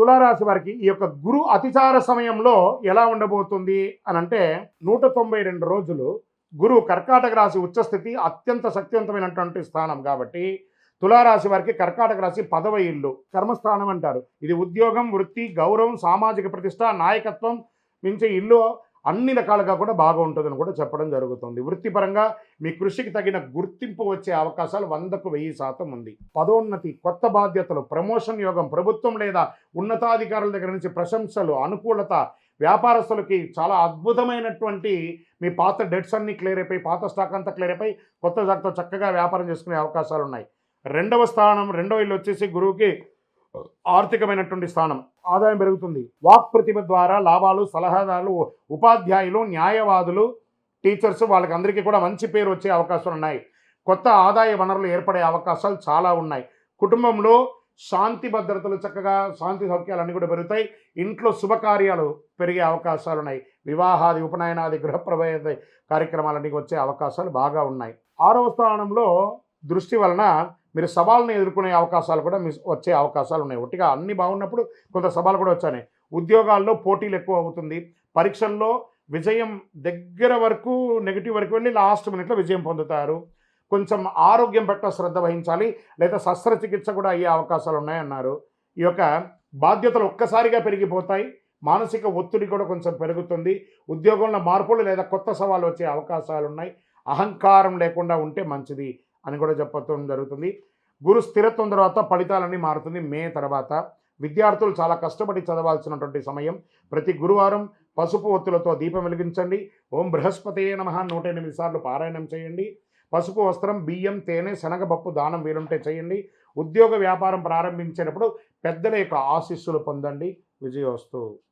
తులారాశి వారికి ఈ యొక్క గురు అతిచార సమయంలో ఎలా ఉండబోతుంది అని అంటే నూట తొంభై రెండు రోజులు గురువు కర్కాటక రాశి ఉచ్చస్థితి అత్యంత శక్తివంతమైనటువంటి స్థానం కాబట్టి తులారాశి వారికి కర్కాటక రాశి పదవ ఇల్లు కర్మస్థానం అంటారు. ఇది ఉద్యోగం వృత్తి గౌరవం సామాజిక ప్రతిష్ట నాయకత్వం మించే ఇల్లు అన్ని రకాలుగా కూడా బాగా ఉంటుందని కూడా చెప్పడం జరుగుతుంది. వృత్తిపరంగా మీ కృషికి తగిన గుర్తింపు వచ్చే అవకాశాలు వందకు వెయ్యి శాతం ఉంది. పదోన్నతి కొత్త బాధ్యతలు ప్రమోషన్ యోగం ప్రభుత్వం లేదా ఉన్నతాధికారుల దగ్గర నుంచి ప్రశంసలు అనుకూలత వ్యాపారస్తులకి చాలా అద్భుతమైనటువంటి మీ పాత డెట్స్ అన్నీ క్లియర్ అయిపోయి పాత స్టాక్ అంతా క్లియర్ అయిపోయి కొత్త జాగ్రత్త చక్కగా వ్యాపారం చేసుకునే అవకాశాలు ఉన్నాయి రెండవ స్థానం రెండవ ఇల్లు వచ్చేసి గురువుకి ఆర్థికమైనటువంటి స్థానం ఆదాయం పెరుగుతుంది. వాక్ ప్రతిభ ద్వారా లాభాలు సలహాదారులు ఉపాధ్యాయులు న్యాయవాదులు టీచర్స్ వాళ్ళకి అందరికీ కూడా మంచి పేరు వచ్చే అవకాశాలు ఉన్నాయి. కొత్త ఆదాయ వనరులు ఏర్పడే అవకాశాలు చాలా ఉన్నాయి. కుటుంబంలో శాంతి భద్రతలు చక్కగా శాంతి సౌఖ్యాలు కూడా పెరుగుతాయి. ఇంట్లో శుభకార్యాలు పెరిగే అవకాశాలు ఉన్నాయి. వివాహాది ఉపనయనాది గృహప్రవేశ కార్యక్రమాలన్నీ వచ్చే అవకాశాలు బాగా ఉన్నాయి. ఆరవ స్థానంలో దృష్టి వలన మీరు సవాళ్ళని ఎదుర్కొనే అవకాశాలు కూడా మీ వచ్చే అవకాశాలు ఉన్నాయి. ఒట్టిగా అన్ని బాగున్నప్పుడు కొంత సవాలు కూడా వచ్చాయి ఉద్యోగాల్లో పోటీలు ఎక్కువ అవుతుంది. పరీక్షల్లో విజయం దగ్గర వరకు నెగిటివ్ వరకు వెళ్ళి లాస్ట్ మినిట్లో విజయం పొందుతారు. కొంచెం ఆరోగ్యం పట్ల శ్రద్ధ వహించాలి లేదా శస్త్రచికిత్స కూడా అయ్యే అవకాశాలు ఉన్నాయన్నారు. ఈ యొక్క బాధ్యతలు ఒక్కసారిగా పెరిగిపోతాయి. మానసిక ఒత్తిడి కూడా కొంచెం పెరుగుతుంది. ఉద్యోగంలో మార్పులు లేదా కొత్త సవాళ్ళు వచ్చే అవకాశాలు ఉన్నాయి. అహంకారం లేకుండా ఉంటే మంచిది. అని కూడా చెప్పడం జరుగుతుంది. గురు స్థిరత్వం తర్వాత ఫలితాలన్నీ మారుతుంది మే తర్వాత. విద్యార్థులు చాలా కష్టపడి చదవాల్సినటువంటి సమయం. ప్రతి గురువారం పసుపు ఒత్తులతో దీపం వెలిగించండి. ఓం బృహస్పతియే నమ నూట ఎనిమిది సార్లు పారాయణం చేయండి. పసుపు వస్త్రం బియ్యం తేనె శనగపప్పు దానం వీలుంటే చేయండి. ఉద్యోగ వ్యాపారం ప్రారంభించేటప్పుడు పెద్దల యొక్క ఆశీస్సులు పొందండి. విజయోస్తు.